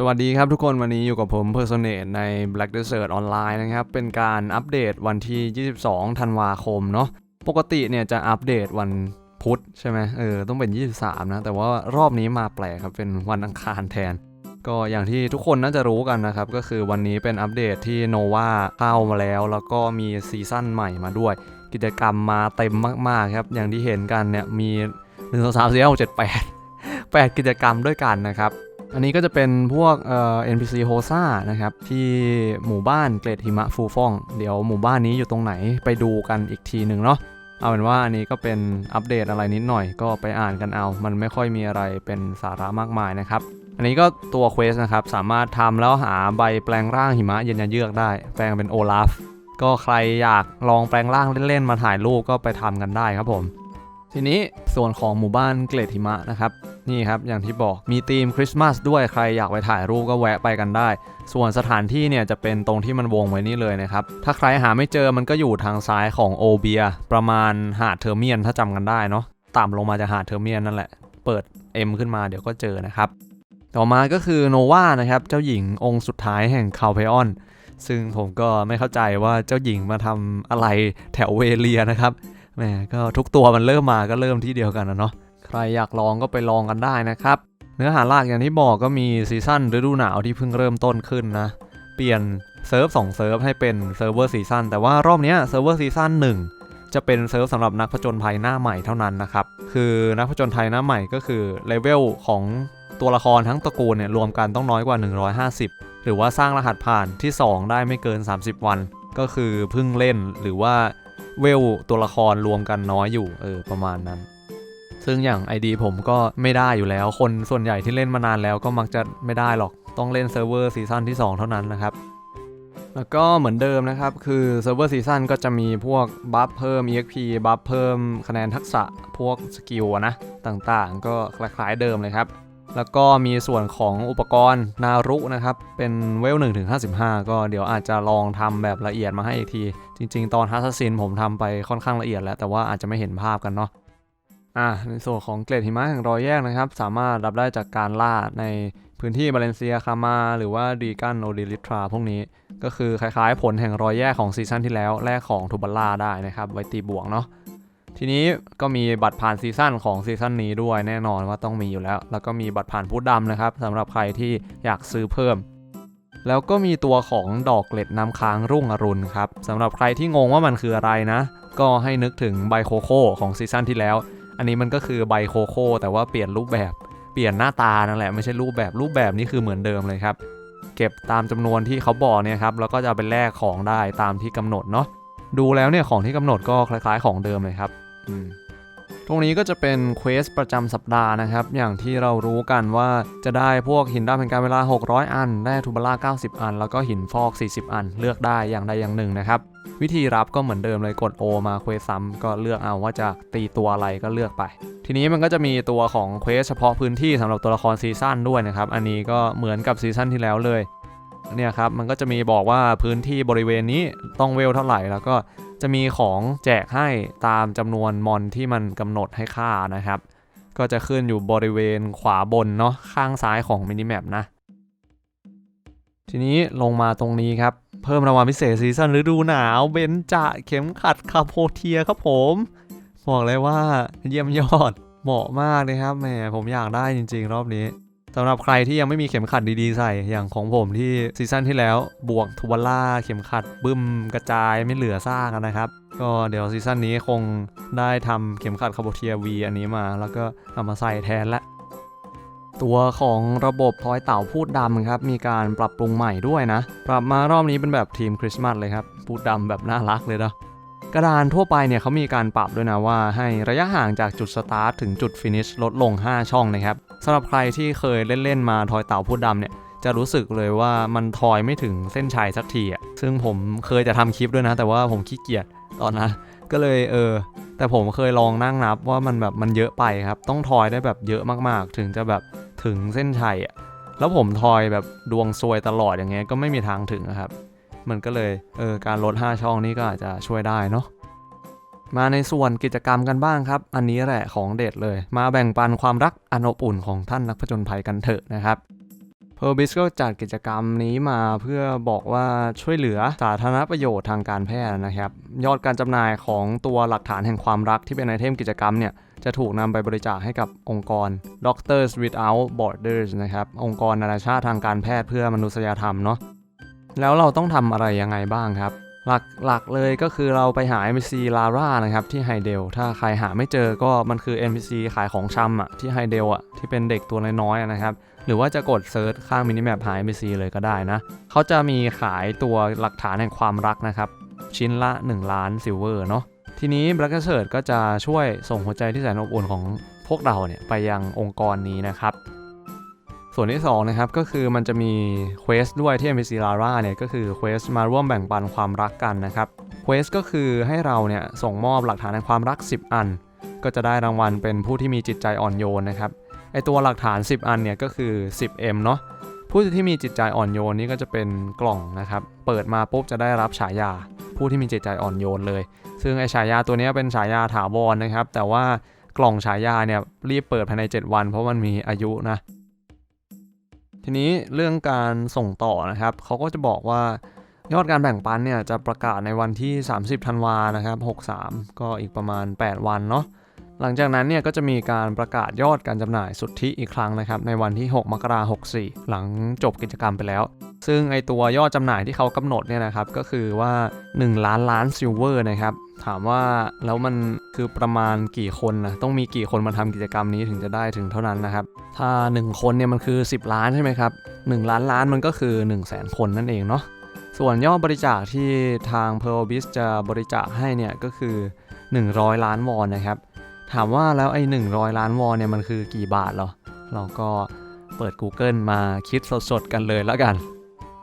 สวัสดีครับทุกคนวันนี้อยู่กับผม p e r s o n a t e ใน Black Desert Online นะครับ เป็นการอัปเดตวันที่ 22 ธันวาคมเนาะปกติเนี่ยจะอัปเดตวันพุธใช่ไหมเออต้องเป็น 23 นะ แต่ว่ารอบนี้มาแปลกครับ เป็นวันอังคารแทน ก็อย่างที่ทุกคนน่าจะรู้กันนะครับ ก็คือวันนี้เป็นอัปเดตที่ Nova เข้ามาแล้ว แล้วก็มีซีซั่นใหม่มาด้วย กิจกรรมมาเต็มมากๆครับ อย่างที่เห็นกันเนี่ยมี1 2 3 4 5 6 7 8 8 กิจกรรมด้วยกันนะครับ อันนี้ก็จะเป็นพวกเอ่อ NPC โฮซ่านะครับ ที่หมู่บ้านเกรดหิมะฟูฟ่อง เดี๋ยวหมู่บ้านนี้อยู่ตรงไหนไปดูกันอีกทีหนึ่งเนาะเอาเป็นว่าอันนี้ก็เป็นอัปเดตอะไรนิดหน่อยก็ไปอ่านกันเอา มันไม่ค่อยมีอะไรเป็นสาระมากมายนะครับ อันนี้ก็ตัวเควสนะครับ สามารถทำแล้วหาใบแปลงร่างหิมะเย็นยาเยือกได้ แปลงเป็นโอลาฟก็ใครอยากลองแปลงร่างเล่นๆมาถ่ายรูปก็ไปทำกันได้ครับผม ทีนี้ส่วนของหมู่บ้านเกรดหิมะนะครับนี่ครับอย่างที่บอกมีธีมคริสต์มาสด้วยใครอยากไปถ่ายรูปก็แวะไปกันได้ ส่วนสถานที่เนี่ยจะเป็นตรงที่มันวงไว้นี่เลยนะครับ ถ้าใครหาไม่เจอมันก็อยู่ทางซ้ายของโอเบียประมาณหาดเทอร์เมียนถ้าจำกันได้เนาะต่ำลงมาจากหาดเทอร์เมียนนั่นแหละ เปิด M ขึ้นมาเดี๋ยวก็เจอนะครับ ต่อมาก็คือโนวานะครับเจ้าหญิงองค์สุดท้ายแห่งคาเพออนซึ่งผมก็ไม่เข้าใจว่าเจ้าหญิงมาทำอะไรแถวเวเลียนะครับ แหมก็ทุกตัวมันเริ่มมาก็เริ่มที่เดียวกันนะเนาะใครอยากลองก็ไปลองกันได้นะครับ เนื้อหาหลักอย่างที่บอกก็มีซีซั่นฤดูหนาวที่เพิ่งเริ่มต้นขึ้นนะ เปลี่ยนเซิร์ฟ2เซิร์ฟให้เป็นเซิร์ฟเวอร์ซีซั่นแต่ว่ารอบนี้เซิร์ฟเวอร์ซีซั่น1จะเป็นเซิร์ฟสำหรับนักผจญภัยหน้าใหม่เท่านั้นนะครับ คือนักผจญภัยหน้าใหม่ก็คือเลเวลของตัวละครทั้งตระกูลเนี่ยรวมกันต้องน้อยกว่า 150 หรือว่าสร้างรหัสผ่านที่ 2 ได้ไม่เกิน 30 วัน ก็คือเพิ่งเล่นหรือว่า เวลตัวละครรวมกันน้อยอยู่เออประมาณนั้น ซึ่งอย่าง ID ผมก็ไม่ได้อยู่แล้ว คนส่วนใหญ่ที่เล่นมานานแล้วก็มักจะไม่ได้หรอกต้องเล่นเซิร์ฟเวอร์ซีซั่นที่ 2 เท่านั้นนะครับ แล้วก็เหมือนเดิมนะครับ คือเซิร์ฟเวอร์ซีซั่นก็จะมีพวกบัฟเพิ่ม EXP บัฟเพิ่มคะแนนทักษะพวกสกิลนะ ต่างๆ ก็คล้ายๆเดิมเลยครับ แล้วก็มีส่วนของอุปกรณ์นารุนะครับ เป็นเวล1ถึง55 ก็เดี๋ยวอาจจะลองทำแบบละเอียดมาให้อีกที จริง ๆ ตอนฮัสซินผมทำไปค่อนข้างละเอียดแล้ว แต่ว่าอาจจะไม่เห็นภาพกันเนาะอะในส่วนของเกรดหิมะแห่งรอยแยกนะครับ สามารถรับได้จากการล่าในพื้นที่บาเลนเซียคามา หรือว่าดีกันโอดิลิทราพวกนี้ ก็คือคล้ายๆ ผลแห่งรอยแยกของซีซั่นที่แล้วแลกของทูบัลล่าได้นะครับไว้ตีบวกเนาะ ทีนี้ก็มีบัตรผ่านซีซั่นของซีซั่นนี้ด้วยแน่นอนว่าต้องมีอยู่แล้ว แล้วก็มีบัตรผ่านผู้ดำนะครับสำหรับใครที่อยากซื้อเพิ่ม แล้วก็มีตัวของดอกเกล็ดน้ำค้างรุ่งอรุณครับสำหรับใครที่งงว่ามันคืออะไรนะ ก็ให้นึกถึงใบโคโค่ของซีซั่นที่แล้ว อันนี้มันก็คือใบโคโค่แต่ว่าเปลี่ยนรูปแบบ เปลี่ยนหน้าตานั่นแหละไม่ใช่รูปแบบรูปแบบนี้คือเหมือนเดิมเลยครับ เก็บตามจำนวนที่เขาบอกเนี่ยครับแล้วก็จะเอาไปแลกของได้ตามที่กำหนดเนาะ ดูแล้วเนี่ยของที่กำหนดก็คล้ายๆของเดิมเลยครับอืมตรงนี้ก็จะเป็นเควสประจำสัปดาห์นะครับ อย่างที่เรารู้กันว่าจะได้พวกหินดำแห่งการเวลา 600 อัน ได้ทูบาร่า90 อัน แล้วก็หินฟอก 40 อัน เลือกได้อย่างใดอย่างหนึ่งนะครับ วิธีรับก็เหมือนเดิมเลยกด O มาเควสซ้ำก็เลือกเอาว่าจะตีตัวอะไรก็เลือกไป ทีนี้มันก็จะมีตัวของเควสเฉพาะพื้นที่สำหรับตัวละครซีซั่นด้วยนะครับ อันนี้ก็เหมือนกับซีซั่นที่แล้วเลย เนี่ยครับมันก็จะมีบอกว่าพื้นที่บริเวณนี้ต้องเวลเท่าไหร่แล้วก็จะมีของแจกให้ตามจำนวนมอนที่มันกำหนดให้ค่านะครับ ก็จะขึ้นอยู่บริเวณขวาบนเนาะข้างซ้ายของมินิแมปนะ ทีนี้ลงมาตรงนี้ครับ เพิ่มรางวัลพิเศษซีซั่นฤดูหนาวเบนจะเข็มขัดคาโพเทียครับผมบอกเลยว่าเยี่ยมยอดเหมาะมากเลยครับแหมผมอยากได้จริง ๆ รอบนี้ สำหรับใครที่ยังไม่มีเข็มขัดดีๆใส่อย่างของผมที่ซีซั่นที่แล้วบวกทูบาร่าเข็มขัดบึ้มกระจายไม่เหลือซากนะครับ ก็เดี๋ยวซีซั่นนี้คงได้ทำเข็มขัดคาโบเทียวีอันนี้มา แล้วก็เอามาใส่แทนละตัวของระบบทอยเต่าพูดดำครับมีการปรับปรุงใหม่ด้วยนะ ปรับมารอบนี้เป็นแบบทีมคริสต์มาสเลยครับพูดดำแบบน่ารักเลยเนาะ กระดานทั่วไปเนี่ยเขามีการปรับด้วยนะว่า ให้ระยะห่างจากจุดสตาร์ทถึงจุดฟินิชลดลง 5 ช่องนะครับสำหรับใครที่เคยเล่น ๆ มาทอยเต่าพูดดำเนี่ยจะรู้สึกเลยว่ามันทอยไม่ถึงเส้นชัยสักทีอะซึ่งผมเคยจะทำคลิปด้วยนะ แต่ว่าผมขี้เกียจตอนนั้นก็เลยเออ แต่ผมเคยลองนั่งนับว่ามันแบบมันเยอะไปครับ ต้องทอยได้แบบเยอะมากๆ ถึงจะแบบถึงเส้นชัยอะแล้วผมทอยแบบดวงซวยตลอดอย่างเงี้ยก็ไม่มีทางถึงครับ มันก็เลยเออการลด 5 ช่องนี้ก็อาจจะช่วยได้เนาะมาในส่วนกิจกรรมกันบ้างครับ อันนี้แหละของเด็ดเลย มาแบ่งปันความรักอันอบอุ่นของท่านนักผจญภัยกันเถอะนะครับเพอร์บิสก็จัดกิจกรรมนี้มาเพื่อบอกว่าช่วยเหลือสาธารณประโยชน์ทางการแพทย์นะครับ ยอดการจำหน่ายของตัวหลักฐานแห่งความรักที่เป็นไอเทมกิจกรรมเนี่ย จะถูกนำไปบริจาคให้กับองค์กร Doctors Without Borders นะครับ องค์กรนานาชาติทางการแพทย์เพื่อมนุษยธรรมเนาะ แล้วเราต้องทำอะไรยังไงบ้างครับ หลักหลักเลยก็คือเราไปหา NPC Lara นะครับที่ไฮเดลถ้าใครหาไม่เจอก็มันคือ NPC ขายของชำอะที่ไฮเดลอะที่เป็นเด็กตัวน้อยๆนะครับหรือว่าจะกดเซิร์ชข้างมินิแมปหา NPC เลยก็ได้นะเขาจะมีขายตัวหลักฐานแห่งความรักนะครับชิ้นละ 1 ล้านซิลเวอร์เนาะทีนี้ Black a s s e r t ก็จะช่วยส่งหัวใจที่แสนอบอุ่นของพวกเราเนี่ยไปยังองค์กรนี้นะครับ ส่วนที่2นะครับก็คือมันจะมีเควสด้วยที่ NPC Lara เนี่ยก็คือเควสมาร่วมแบ่งปันความรักกันนะครับเควสก็คือให้เราเนี่ยส่งมอบหลักฐานแห่งความรัก 10 อัน ก็จะได้รางวัลเป็นผู้ที่มีจิตใจอ่อนโยนนะครับไอตัวหลักฐาน 10 อันเนี่ยก็คือ 10M เนาะผู้ที่มีจิตใจอ่อนโยนนี่ก็จะเป็นกล่องนะครับ เปิดมาปุ๊บจะได้รับฉายา ผู้ที่มีจิตใจอ่อนโยนเลย ซึ่งไอฉายาตัวนี้เป็นฉายาถาวรนะครับ แต่ว่ากล่องฉายาเนี่ยรีบเปิดภายใน 7 วัน เพราะมันมีอายุนะ ทีนี้เรื่องการส่งต่อนะครับเขาก็จะบอกว่ายอดการแบ่งปันเนี่ยจะประกาศในวันที่ 30ธันวานะครับ63 ก็อีกประมาณ 8 วันเนาะหลังจากนั้นเนี่ยก็จะมีการประกาศยอดการจำหน่ายสุทธิอีกครั้งนะครับในวันที่ 6 มกราคม64 หลังจบกิจกรรมไปแล้ว ซึ่งไอตัวยอดจำหน่ายที่เขากำหนดเนี่ยนะครับก็คือว่า 1 ล้านล้านซิลเวอร์นะครับ ถามว่าแล้วมันคือประมาณกี่คนนะต้องมีกี่คนมาทำกิจกรรมนี้ถึงจะได้ถึงเท่านั้นนะครับ ถ้า 1 คนเนี่ยมันคือ 10 ล้านใช่ไหมครับ1ล้านล้านมันก็คือ 1 0 0 0 0แสนคนนั่นเองเนาะส่วนยอดบริจาคที่ทาง p e a r l b i z จะบริจาคให้เนี่ยก็คือ 100 ล้านวอนนะครับ ถามว่าแล้วไอ้100 ล้านวอนเนี่ยมันคือกี่บาทเหรอเราก็เปิด Google มาคิดสดๆกันเลยแล้วกัน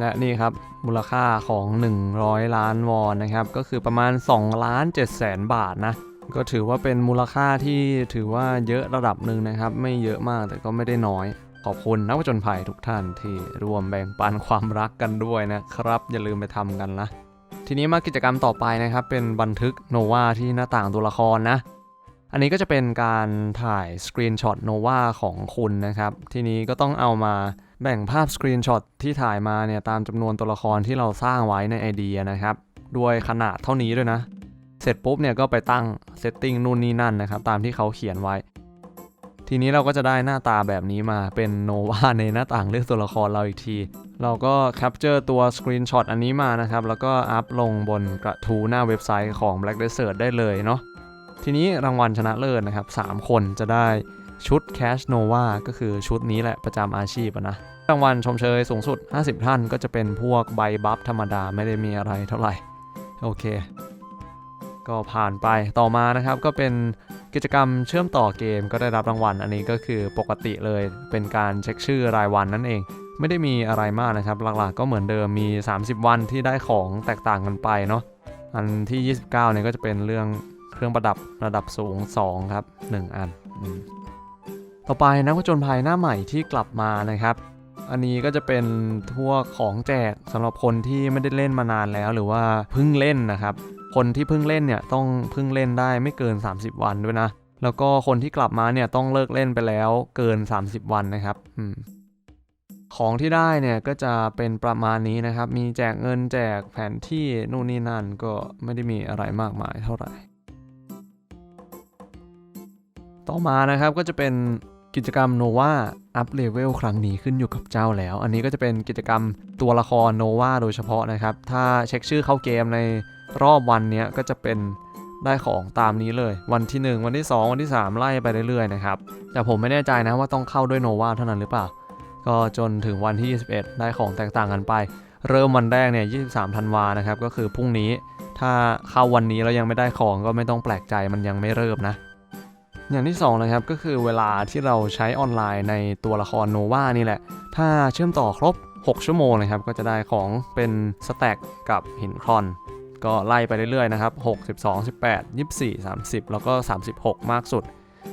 และนี่ครับมูลค่าของ 100 ล้านวอนนะครับ ก็คือประมาณ2ล้าน7แสนบาทนะ ก็ถือว่าเป็นมูลค่าที่ถือว่าเยอะระดับหนึ่งนะครับ ไม่เยอะมากแต่ก็ไม่ได้น้อย ขอบคุณนักผจญภัยทุกท่านที่ร่วมแบ่งปันความรักกันด้วยนะครับ อย่าลืมไปทำกันนะ ทีนี้มากิจกรรมต่อไปนะครับ เป็นบันทึกโนวาที่หน้าต่างตัวละครนะอันนี้ก็จะเป็นการถ่ายสกรีนช็อตโนวาของคุณนะครับ ทีนี้ก็ต้องเอามา แบ่งภาพสกรีนช็อตที่ถ่ายมาเนี่ยตามจำนวนตัวละครที่เราสร้างไว้ในไอเดียนะครับ ด้วยขนาดเท่านี้ด้วยนะ เสร็จปุ๊บเนี่ยก็ไปตั้งเซตติ้งนู่นนี่นั่นนะครับ ตามที่เขาเขียนไว้ ทีนี้เราก็จะได้หน้าตาแบบนี้มาเป็นโนวาในหน้าต่างเลือกตัวละครเราอีกที เราก็แคปเจอร์ตัวสกรีนช็อตอันนี้มานะครับ แล้วก็อัพลงบนกระทู้หน้าเว็บไซต์ของ Black Desert ได้เลยเนาะทีนี้รางวัลชนะเลิศนะครับ 3 คนจะได้ ชุด Cash Nova ก็คือชุดนี้แหละประจำอาชีพนะรางวัลชมเชยสูงสุด 50 ท่านก็จะเป็นพวกใบบัฟธรรมดาไม่ได้มีอะไรเท่าไหร่ โอเค ก็ผ่านไปต่อมานะครับก็เป็นกิจกรรมเชื่อมต่อเกมก็ได้รับรางวัล อันนี้ก็คือปกติเลยเป็นการเช็คชื่อรายวันนั่นเอง ไม่ได้มีอะไรมากนะครับ หลักๆก็เหมือนเดิมมี 30 วันที่ได้ของแตกต่างกันไปเนาะอันที่ 29เนี่ยก็จะเป็นเรื่องเครื่องประดับระดับสูง 2 ครับ 1 อันอ ต่อไปนักผจญภัยหน้าใหม่ที่กลับมานะครับ อันนี้ก็จะเป็นพวของแจกสำหรับคนที่ไม่ได้เล่นมานานแล้วหรือว่าเพิ่งเล่นนะครับ คนที่เพิ่งเล่นเนี่ยต้องเพิ่งเล่นได้ไม่เกิน 30 วันด้วยนะ แล้วก็คนที่กลับมาเนี่ยต้องเลิกเล่นไปแล้วเกิน 30 วันนะครับอมของที่ได้เนี่ยก็จะเป็นประมาณนี้นะครับ มีแจกเงินแจกแผนที่นู่นนี่นั่นก็ไม่ได้มีอะไรมากมายเท่าไหร่ ต่อมานะครับก็จะเป็นกิจกรรมโนวาอัพเลเวลครั้งนี้ขึ้นอยู่กับเจ้าแล้ว อันนี้ก็จะเป็นกิจกรรมตัวละครโนวาโดยเฉพาะนะครับ ถ้าเช็คชื่อเข้าเกมในรอบวันนี้ก็จะเป็นได้ของตามนี้เลย วันที่ 1 วันที่ 2 วันที่ 3 ไล่ไปเรื่อยๆนะครับ แต่ผมไม่แน่ใจนะว่าต้องเข้าด้วยโนวาเท่านั้นหรือเปล่า ก็จนถึงวันที่ 21 ได้ของแตกต่างกันไป เริ่มวันแรกเนี่ย 23 ธันวานะครับ ก็คือพรุ่งนี้ ถ้าเข้าวันนี้แล้วยังไม่ได้ของก็ไม่ต้องแปลกใจมันยังไม่เริ่มนะ อย่างที่2นะครับก็คือเวลาที่เราใช้ออนไลน์ในตัวละครโนวานี่แหละ ถ้าเชื่อมต่อครบ 6 ชั่วโมงนะครับก็จะได้ของเป็นสแต็กกับหินคลอน ก็ไล่ไปเรื่อยๆนะครับ6 12 18 24 30 แล้วก็ 36 มากสุด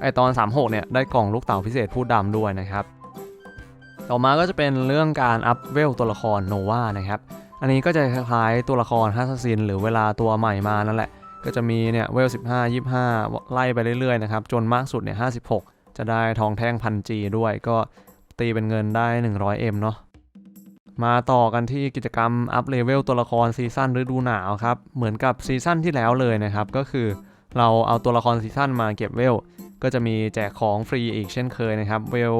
ไอตอน 36 เนี่ยได้กล่องลูกเต่าพิเศษผู้ดำด้วยนะครับ ต่อมาก็จะเป็นเรื่องการอัพเวลตัวละครโนวานะครับ อันนี้ก็จะคล้ายตัวละครฮัสซัสซินหรือเวลาตัวใหม่มานั่นแหละ ก็จะมีเนี่ยเวล15 25 ไล่ไปเรื่อยๆนะครับจนมากสุดเนี่ย56 จะได้ทองแท่งพันจีด้วยก็ตีเป็นเงินได้ 100M เนาะมาต่อกันที่กิจกรรมอัพเลเวลตัวละครซีซั่นฤดูหนาวครับ เหมือนกับซีซั่นที่แล้วเลยนะครับ ก็คือเราเอาตัวละครซีซั่นมาเก็บเวล ก็จะมีแจกของฟรีอีกเช่นเคยนะครับ เวล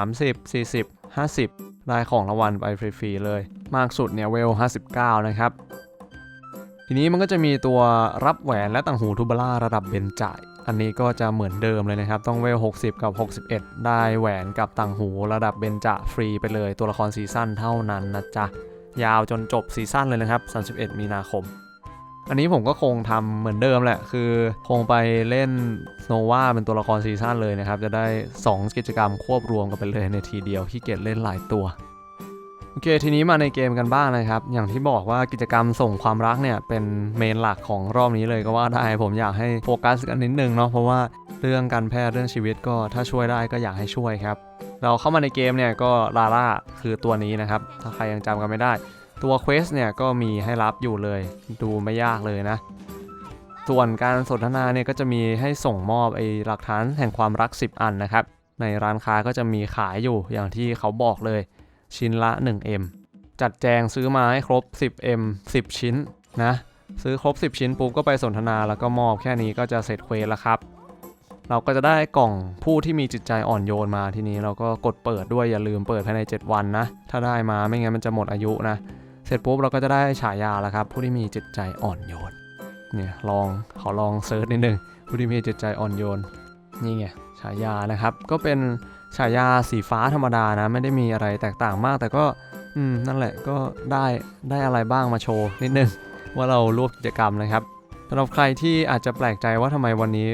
30 40 50 ได้ของรางวัลไปฟรีๆเลย มากสุดเนี่ยเวล 59 นะครับ ทีนี้มันก็จะมีตัวรับแหวนและต่างหูทูบาร่าระดับเบนจ่าย อันนี้ก็จะเหมือนเดิมเลยนะครับ ต้องเวล 60 กับ 61 ได้แหวนกับต่างหูระดับเบนจะฟรีไปเลยตัวละครซีซั่นเท่านั้นนะจ๊ะ ยาวจนจบซีซั่นเลยนะครับ 31 มีนาคม อันนี้ผมก็คงทำเหมือนเดิมแหละ คือคงไปเล่นโนวาเป็นตัวละครซีซั่นเลยนะครับ จะได้ 2 กิจกรรมควบรวมกันไปเลยในทีเดียวขี้เกียจเล่นหลายตัว โอเคทีนี้มาในเกมกันบ้างนะครับ อย่างที่บอกว่ากิจกรรมส่งความรักเนี่ยเป็นเมนหลักของรอบนี้เลยก็ว่าได้ผมอยากให้โฟกัสกันนิดนึงเนาะเพราะว่าเรื่องการแพทย์เรื่องชีวิตก็ถ้าช่วยได้ก็อยากให้ช่วยครับ เราเข้ามาในเกมเนี่ยก็ลาล่าคือตัวนี้นะครับ ถ้าใครยังจำกันไม่ได้ ตัวเควสเนี่ยก็มีให้รับอยู่เลย ดูไม่ยากเลยนะ ส่วนการสนทนาเนี่ยก็จะมีให้ส่งมอบไอ้หลักฐานแห่งความรัก 10 อันนะครับ ในร้านค้าก็จะมีขายอยู่อย่างที่เขาบอกเลย ชิ้นละ 1M จัดแจงซื้อมาให้ครบ 10M 10 ชิ้นนะ ซื้อครบ 10 ชิ้นปุ๊บก็ไปสนทนาแล้วก็มอบแค่นี้ก็จะเสร็จเควสแล้วครับ เราก็จะได้กล่องผู้ที่มีจิตใจอ่อนโยนมาทีนี้เราก็กดเปิดด้วยอย่าลืมเปิดภายใน 7 วันนะ ถ้าได้มาไม่งั้นมันจะหมดอายุนะ เสร็จปุ๊บเราก็จะได้ฉายาแล้วครับ ผู้ที่มีจิตใจอ่อนโยนเนี่ยลองขอลองเซิร์ชนิดนึงผู้ที่มีจิตใจอ่อนโยนนี่ไงฉายานะครับก็เป็น ฉายาสีฟ้าธรรมดานะ ไม่ได้มีอะไรแตกต่างมาก แต่ก็อืมนั่นแหละก็ได้ได้อะไรบ้างมาโชว์นิดนึง ว่าเรารวบกิจกรรมนะครับสำหรับใครที่อาจจะแปลกใจว่าทำไมวันนี้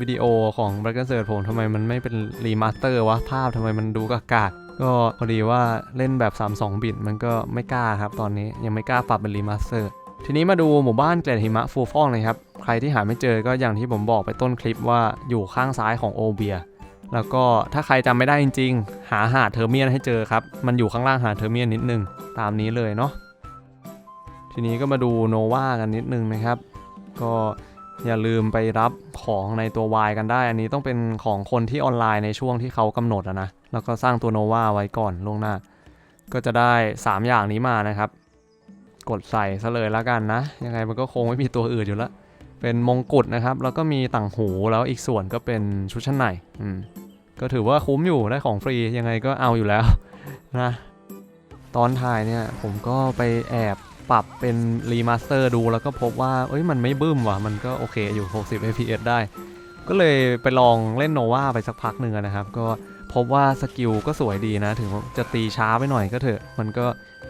วิดีโอของ b r a c k e r s e r ผมทำไมมันไม่เป็นรีมาสเตอร์วะภาพทำไมมันดูกากาก็พอดีว่าเล่นแบบ 32 บิตมันก็ไม่กล้าครับ ตอนนี้ยังไม่กล้าปรับเป็นรีมาสเตอร์ทีนี้มาดูหมู่บ้านเกล็ดหิมะฟูฟ่องเลยครับ ใครที่หาไม่เจอก็อย่างที่ผมบอกไปต้นคลิปว่าอยู่ข้างซ้ายของโอเบีย แล้วก็ถ้าใครจำไม่ได้จริง ๆ หาหาดเทอร์เมียนให้เจอครับ มันอยู่ข้างล่างหาเทอร์เมียนนิดนึง ตามนี้เลยเนาะทีนี้ก็มาดูโนวากันนิดนึงนะครับ ก็อย่าลืมไปรับของในตัว Y กันได้ อันนี้ต้องเป็นของคนที่ออนไลน์ในช่วงที่เขากำหนดนะ แล้วก็สร้างตัวโนวาไว้ก่อนล่วงหน้า ก็จะได้ 3 อย่างนี้มานะครับ กดใส่ซะเลยแล้วกันนะ ยังไงมันก็คงไม่มีตัวอื่นอยู่แล้ว เป็นมงกุฎนะครับ แล้วก็มีต่างหูแล้วอีกส่วนก็เป็นชุดชั้นในอืมก็ถือว่าคุ้มอยู่ได้ของฟรียังไงก็เอาอยู่แล้วนะตอนถ่ายเนี่ยผมก็ไปแอบปรับเป็นรีมาสเตอร์ดูแล้วก็พบว่าเอ้ยมันไม่บึ้มว่ะ มันก็โอเคอยู่ 60 fps ได้ ก็เลยไปลองเล่นโนวาไปสักพักหนึ่งนะครับ ก็พบว่าสกิลก็สวยดีนะ ถึงจะตีช้าไปหน่อยก็เถอะ มันก็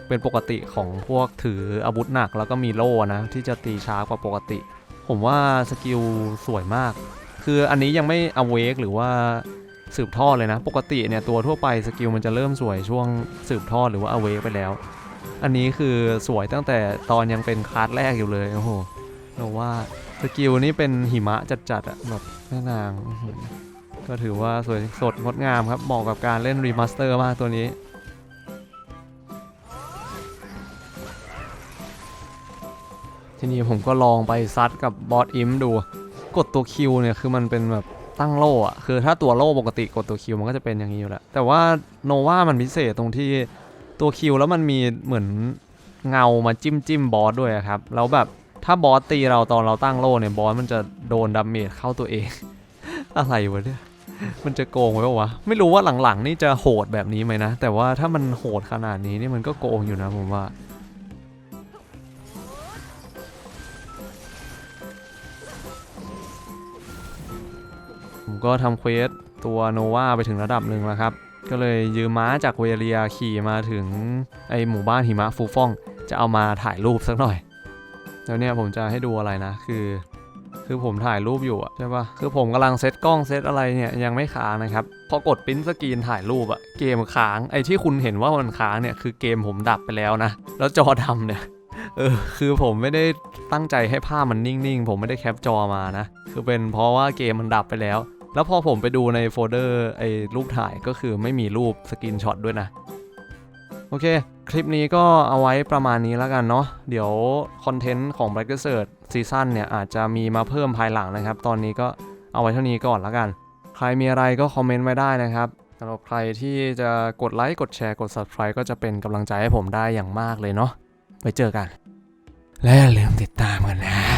เป็นปกติของพวกถืออาวุธหนัก แล้วก็มีโล่นะ ที่จะตีช้ากว่าปกติ ผมว่าสกิลสวยมาก คืออันนี้ยังไม่อเวกหรือว่าสืบทอดเลยนะ ปกติเนี่ยตัวทั่วไปสกิลมันจะเริ่มสวยช่วงสืบทอดหรือว่าอเวกไปแล้ว อันนี้คือสวยตั้งแต่ตอนยังเป็นคลาสแรกอยู่เลยโอ้โหเราว่าสกิลนี้เป็นหิมะจัดๆอะแบบแม่นาง ก็ถือว่าสวยสดงดงามครับเหมาะกับการเล่นรีมาสเตอร์มากตัวนี้ ทีนี้ผมก็ลองไปซัดกับบอสอิมดู กดตัวคิวเนี่ยคือมันเป็นแบบตั้งโล่อะคือถ้าตัวโล่ปกติกดตัวคิวมันก็จะเป็นอย่างนี้อยู่แล้ว แต่ว่าโนวามันพิเศษตรงที่ตัวคิวแล้วมันมีเหมือนเงามาจิ้มจิ้มบอสด้วยครับ แล้วแบบถ้าบอสตีเราตอนเราตั้งโล่เนี่ยบอสมันจะโดนดาเมจเข้าตัวเอง อะไรวะเนี่ยมันจะโกงไว้ปะวะ ไม่รู้ว่าหลังๆนี่จะโหดแบบนี้ไหมนะ แต่ว่าถ้ามันโหดขนาดนี้นี่มันก็โกงอยู่นะผมว่า ก็ทำเควสตัวโนวาไปถึงระดับหนึ่งแล้วครับ ก็เลยยืมม้าจากเวเรียขี่มาถึงไอหมู่บ้านหิมะฟูฟ่อง จะเอามาถ่ายรูปสักหน่อย แล้วเนี่ยผมจะให้ดูอะไรนะ คือ คือผมถ่ายรูปอยู่อะใช่ปะคือผมกำลังเซตกล้องเซตอะไรเนี่ยยังไม่ค้างนะครับ พอกดปริ้นสกรีนถ่ายรูปอะเกมค้าง ไอที่คุณเห็นว่ามันค้างเนี่ยคือเกมผมดับไปแล้วนะ แล้วจอดำเนี่ยเออคือผมไม่ได้ตั้งใจให้ภาพมันนิ่งๆ ผมไม่ได้แคปจอมานะ คือเป็นเพราะว่าเกมมันดับไปแล้ว แล้วพอผมไปดูในโฟลเดอร์ไอ้รูปถ่ายก็คือไม่มีรูปสกรีนช็อตด้วยนะ โอเค คลิปนี้ก็เอาไว้ประมาณนี้แล้วกันเนาะเดี๋ยวคอนเทนต์ของ Breaker s e a r c h ซีซั่นเนี่ยอาจจะมีมาเพิ่มภายหลังนะครับ ตอนนี้ก็เอาไว้เท่านี้ก่อนแล้วกัน ใครมีอะไรก็คอมเมนต์ไว้ได้นะครับสำหรับใครที่จะกดไลค์กดแชร์กด subscribe ก็จะเป็นกำลังใจให้ผมได้อย่างมากเลยเนาะไว้เจอกัน และอย่าลืมติดตามกันนะ